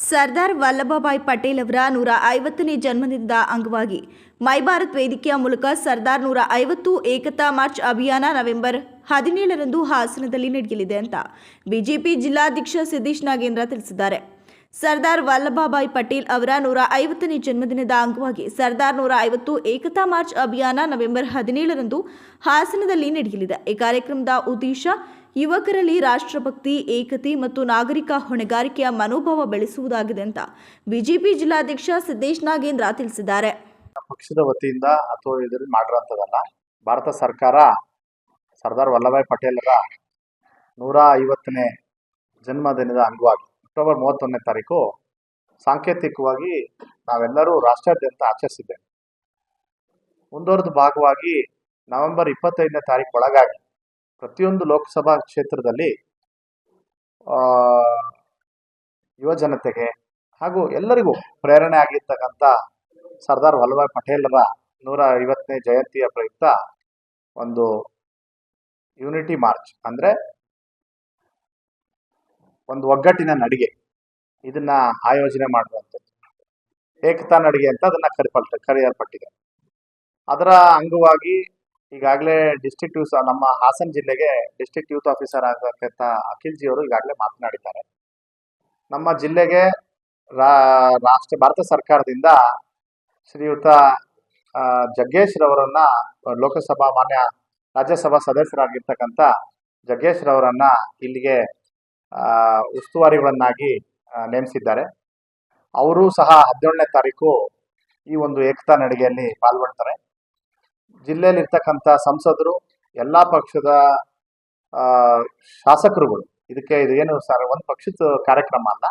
ಸರ್ದಾರ್ ವಲ್ಲಭಭಾಯ್ ಪಟೇಲ್ ಅವರ ನೂರ ಐವತ್ತನೇ ಜನ್ಮದಿನದ ಅಂಗವಾಗಿ ಮೈ ಭಾರತ್ ವೇದಿಕೆಯ ಮೂಲಕ ಸರ್ದಾರ್ ನೂರ ಐವತ್ತು ಏಕತಾ ಮಾರ್ಚ್ ಅಭಿಯಾನ ನವೆಂಬರ್ ಹದಿನೇಳರಂದು ಹಾಸನದಲ್ಲಿ ನಡೆಯಲಿದೆ ಅಂತ ಬಿಜೆಪಿ ಜಿಲ್ಲಾಧ್ಯಕ್ಷ ಸಿದ್ದೇಶ್ ನಾಗೇಂದ್ರ ತಿಳಿಸಿದ್ದಾರೆ. ಸರ್ದಾರ್ ವಲ್ಲಭಭಾಯ್ ಪಟೇಲ್ ಅವರ ನೂರ ಐವತ್ತನೇ ಜನ್ಮದಿನದ ಅಂಗವಾಗಿ ಸರ್ದಾರ್ ನೂರ ಐವತ್ತು ಏಕತಾ ಮಾರ್ಚ್ ಅಭಿಯಾನ ನವೆಂಬರ್ ಹದಿನೇಳರಂದು ಹಾಸನದಲ್ಲಿ ನಡೆಯಲಿದೆ. ಈ ಕಾರ್ಯಕ್ರಮದ ಉದ್ದೇಶ ಯುವಕರಲ್ಲಿ ರಾಷ್ಟ್ರಭಕ್ತಿ, ಏಕತೆ ಮತ್ತು ನಾಗರಿಕ ಹೊಣೆಗಾರಿಕೆಯ ಮನೋಭಾವ ಬೆಳೆಸುವುದಾಗಿದೆ ಅಂತ ಬಿಜೆಪಿ ಜಿಲ್ಲಾಧ್ಯಕ್ಷ ಸಿದ್ದೇಶ್ ನಾಗೇಂದ್ರ ತಿಳಿಸಿದ್ದಾರೆ. ಪಕ್ಷದ ವತಿಯಿಂದ ಅಥವಾ ಇದರಲ್ಲಿ ಮಾಡಿರೋಂಥದ್ದಲ್ಲ ಭಾರತ ಸರ್ಕಾರ ಸರ್ದಾರ್ ವಲ್ಲಭಾಯ್ ಪಟೇಲರ ನೂರ ಐವತ್ತನೇ ಜನ್ಮದಿನದ ಅಂಗವಾಗಿ ಅಕ್ಟೋಬರ್ ಮೂವತ್ತೊಂದನೇ ತಾರೀಕು ಸಾಂಕೇತಿಕವಾಗಿ ನಾವೆಲ್ಲರೂ ರಾಷ್ಟ್ರಾದ್ಯಂತ ಆಚರಿಸಿದ್ದೇವೆ. ಮುಂದುವರೆದ ಭಾಗವಾಗಿ ನವೆಂಬರ್ ಇಪ್ಪತ್ತೈದನೇ ತಾರೀಕು ಒಳಗಾಗಿ ಪ್ರತಿಯೊಂದು ಲೋಕಸಭಾ ಕ್ಷೇತ್ರದಲ್ಲಿ ಯುವ ಜನತೆಗೆ ಹಾಗೂ ಎಲ್ಲರಿಗೂ ಪ್ರೇರಣೆ ಆಗಿರ್ತಕ್ಕಂಥ ಸರ್ದಾರ್ ವಲ್ಲಭಾಯ್ ಪಟೇಲರ ನೂರ ಐವತ್ತನೇ ಜಯಂತಿಯ ಪ್ರಯುಕ್ತ ಒಂದು ಯೂನಿಟಿ ಮಾರ್ಚ್. ಅಂದ್ರೆ ಒಂದು ಒಗ್ಗಟ್ಟಿನ ನಡಿಗೆ ಇದನ್ನ ಆಯೋಜನೆ ಮಾಡುವಂಥದ್ದು. ಏಕತಾ ನಡಿಗೆ ಅಂತ ಅದನ್ನ ಕರಿಪಲ್ ಕರೆಯಲ್ಪಟ್ಟಿದೆ. ಅದರ ಅಂಗವಾಗಿ ಈಗಾಗಲೇ ಡಿಸ್ಟ್ರಿಕ್ಟ್ ಯೂಸ್ ನಮ್ಮ ಹಾಸನ ಜಿಲ್ಲೆಗೆ ಡಿಸ್ಟ್ರಿಕ್ಟ್ ಯೂತ್ ಆಫೀಸರ್ ಆಗತಕ್ಕಂಥ ಅಖಿಲ್ ಜಿ ಅವರು ಈಗಾಗಲೇ ಮಾತನಾಡಿದ್ದಾರೆ. ನಮ್ಮ ಜಿಲ್ಲೆಗೆ ರಾಷ್ಟ್ರ, ಭಾರತ ಸರ್ಕಾರದಿಂದ ಶ್ರೀಯುತ ಜಗ್ಗೇಶ್ ರವರನ್ನ ಲೋಕಸಭಾ ಮಾನ್ಯ ರಾಜ್ಯಸಭಾ ಸದಸ್ಯರಾಗಿರ್ತಕ್ಕಂತ ಜಗ್ಗೇಶ್ ರವರನ್ನ ಇಲ್ಲಿಗೆ ಉಸ್ತುವಾರಿಗಳನ್ನಾಗಿ ನೇಮಿಸಿದ್ದಾರೆ. ಅವರು ಸಹ ಹದಿನೇಳನೇ ತಾರೀಕು ಈ ಒಂದು ಏಕತಾ ನಡಿಗೆಯಲ್ಲಿ ಪಾಲ್ಗೊಳ್ತಾರೆ. ಜಿಲ್ಲೆಯಲ್ಲಿ ಇರ್ತಕ್ಕಂಥ ಸಂಸದರು, ಎಲ್ಲ ಪಕ್ಷದ ಶಾಸಕರುಗಳು. ಇದಕ್ಕೆ ಇದು ಏನು ಸರ್, ಒಂದು ಪಕ್ಷದ ಕಾರ್ಯಕ್ರಮ ಅಲ್ಲ.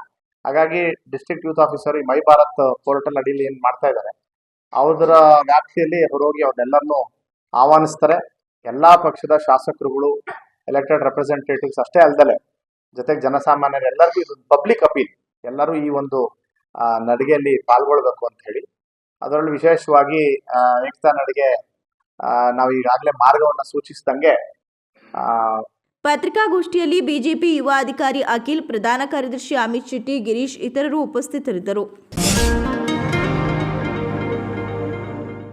ಹಾಗಾಗಿ ಡಿಸ್ಟ್ರಿಕ್ಟ್ ಯೂತ್ ಆಫೀಸರ್ ಈ ಮೈ ಭಾರತ್ ಪೋರ್ಟಲ್ ಅಡಿಯಲ್ಲಿ ಏನು ಮಾಡ್ತಾ ಇದ್ದಾರೆ ಅವರ ವ್ಯಾಪ್ತಿಯಲ್ಲಿ ಹೊರೋಗಿ ಅವ್ರನ್ನೆಲ್ಲರನ್ನೂ ಆಹ್ವಾನಿಸ್ತಾರೆ. ಎಲ್ಲ ಪಕ್ಷದ ಶಾಸಕರುಗಳು ಎಲೆಕ್ಟೆಡ್ ರೆಪ್ರೆಸೆಂಟೇಟಿವ್ಸ್ ಅಷ್ಟೇ ಅಲ್ಲದೆ ಜೊತೆಗೆ ಜನಸಾಮಾನ್ಯರೆಲ್ಲರಿಗೂ ಇದು ಪಬ್ಲಿಕ್ ಅಪೀಲ್ ಎಲ್ಲರೂ ಈ ಒಂದು ನಡಿಗೆಯಲ್ಲಿ ಪಾಲ್ಗೊಳ್ಬೇಕು ಅಂತ ಹೇಳಿ. ಅದರಲ್ಲೂ ವಿಶೇಷವಾಗಿ ಏಕತಾ ನಡಿಗೆ ನಾವು ಈಗಾಗಲೇ ಮಾರ್ಗವನ್ನು ಸೂಚಿಸಿದಂಗೆ ಪತ್ರಿಕಾಗೋಷ್ಠಿಯಲ್ಲಿ ಬಿಜೆಪಿ ಯುವ ಅಧಿಕಾರಿ ಅಖಿಲ್, ಪ್ರಧಾನ ಕಾರ್ಯದರ್ಶಿ ಅಮಿತ್ ಶೆಟ್ಟಿ, ಗಿರೀಶ್ ಇತರರು ಉಪಸ್ಥಿತರಿದ್ದರು.